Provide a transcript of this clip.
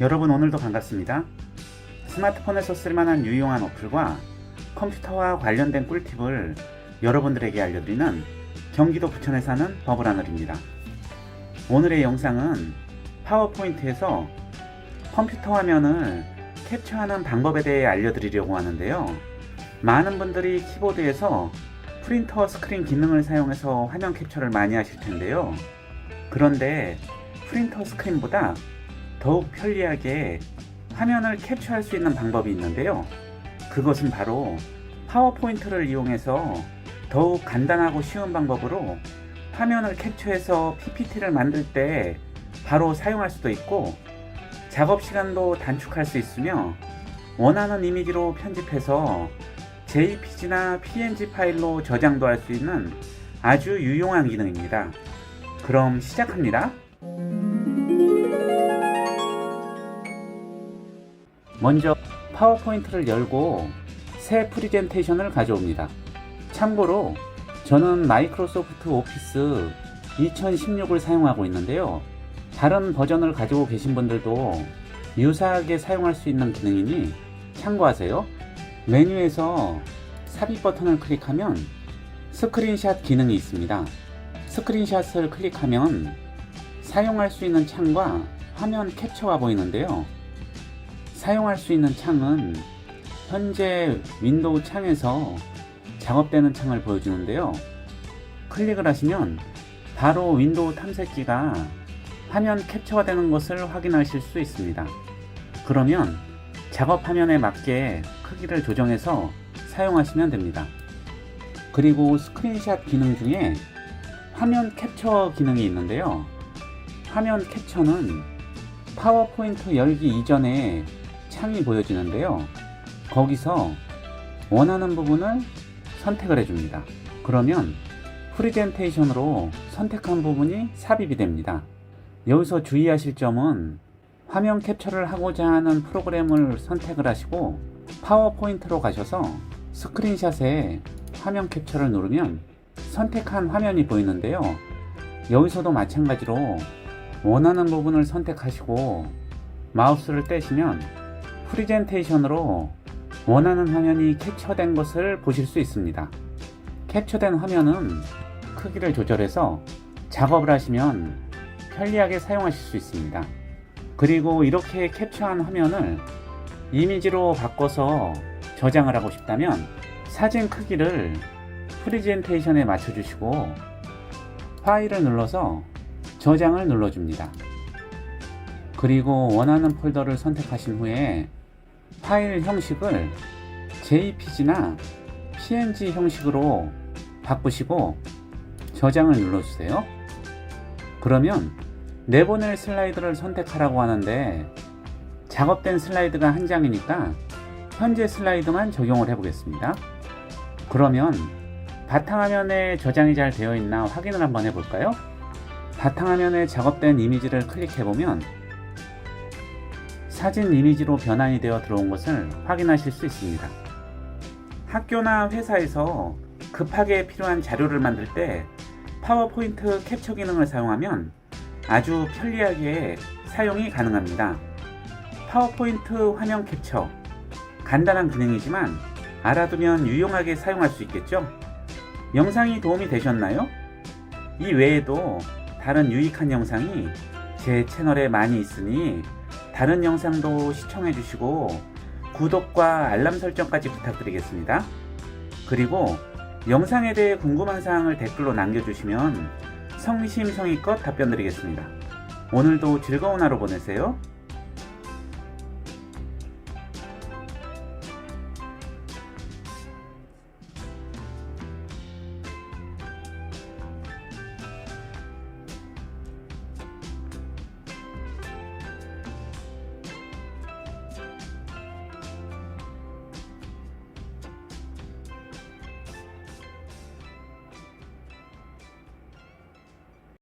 여러분 오늘도 반갑습니다. 스마트폰에서 쓸만한 유용한 어플과 컴퓨터와 관련된 꿀팁을 여러분들에게 알려드리는 경기도 부천에 사는 버블하늘입니다. 오늘의 영상은 파워포인트에서 컴퓨터 화면을 캡처하는 방법에 대해 알려드리려고 하는데요. 많은 분들이 키보드에서 프린터 스크린 기능을 사용해서 화면 캡처를 많이 하실 텐데요. 그런데 프린터 스크린보다 더욱 편리하게 화면을 캡처할 수 있는 방법이 있는데요. 그것은 바로 파워포인트를 이용해서 더욱 간단하고 쉬운 방법으로 화면을 캡처해서 PPT를 만들 때 바로 사용할 수도 있고 작업 시간도 단축할 수 있으며 원하는 이미지로 편집해서 JPG나 PNG 파일로 저장도 할 수 있는 아주 유용한 기능입니다. 그럼 시작합니다. 먼저 파워포인트를 열고 새 프리젠테이션을 가져옵니다. 참고로 저는 마이크로소프트 오피스 2016을 사용하고 있는데요. 다른 버전을 가지고 계신 분들도 유사하게 사용할 수 있는 기능이니 참고하세요. 메뉴에서 삽입 버튼을 클릭하면 스크린샷 기능이 있습니다. 스크린샷을 클릭하면 사용할 수 있는 창과 화면 캡처가 보이는데요. 사용할 수 있는 창은 현재 윈도우 창에서 작업되는 창을 보여주는데요. 클릭을 하시면 바로 윈도우 탐색기가 화면 캡처가 되는 것을 확인하실 수 있습니다. 그러면 작업 화면에 맞게 크기를 조정해서 사용하시면 됩니다. 그리고 스크린샷 기능 중에 화면 캡처 기능이 있는데요. 화면 캡처는 파워포인트 열기 이전에 창이 보여지는데요. 거기서 원하는 부분을 선택을 해줍니다. 그러면 프리젠테이션으로 선택한 부분이 삽입이 됩니다. 여기서 주의하실 점은 화면 캡처를 하고자 하는 프로그램을 선택을 하시고 파워포인트로 가셔서 스크린샷에 화면 캡처를 누르면 선택한 화면이 보이는데요. 여기서도 마찬가지로 원하는 부분을 선택하시고 마우스를 떼시면 프리젠테이션으로 원하는 화면이 캡처된 것을 보실 수 있습니다. 캡처된 화면은 크기를 조절해서 작업을 하시면 편리하게 사용하실 수 있습니다. 그리고 이렇게 캡처한 화면을 이미지로 바꿔서 저장을 하고 싶다면 사진 크기를 프리젠테이션에 맞춰주시고 파일을 눌러서 저장을 눌러줍니다. 그리고 원하는 폴더를 선택하신 후에 파일 형식을 JPG나 PNG 형식으로 바꾸시고 저장을 눌러주세요. 그러면 내보낼 슬라이드를 선택하라고 하는데 작업된 슬라이드가 한 장이니까 현재 슬라이드만 적용을 해보겠습니다. 그러면 바탕화면에 저장이 잘 되어 있나 확인을 한번 해볼까요? 바탕화면에 작업된 이미지를 클릭해보면 사진 이미지로 변환이 되어 들어온 것을 확인하실 수 있습니다. 학교나 회사에서 급하게 필요한 자료를 만들 때 파워포인트 캡처 기능을 사용하면 아주 편리하게 사용이 가능합니다. 파워포인트 화면 캡처 간단한 기능이지만 알아두면 유용하게 사용할 수 있겠죠? 영상이 도움이 되셨나요? 이 외에도 다른 유익한 영상이 제 채널에 많이 있으니 다른 영상도 시청해 주시고 구독과 알람 설정까지 부탁드리겠습니다. 그리고 영상에 대해 궁금한 사항을 댓글로 남겨주시면 성심성의껏 답변 드리겠습니다. 오늘도 즐거운 하루 보내세요.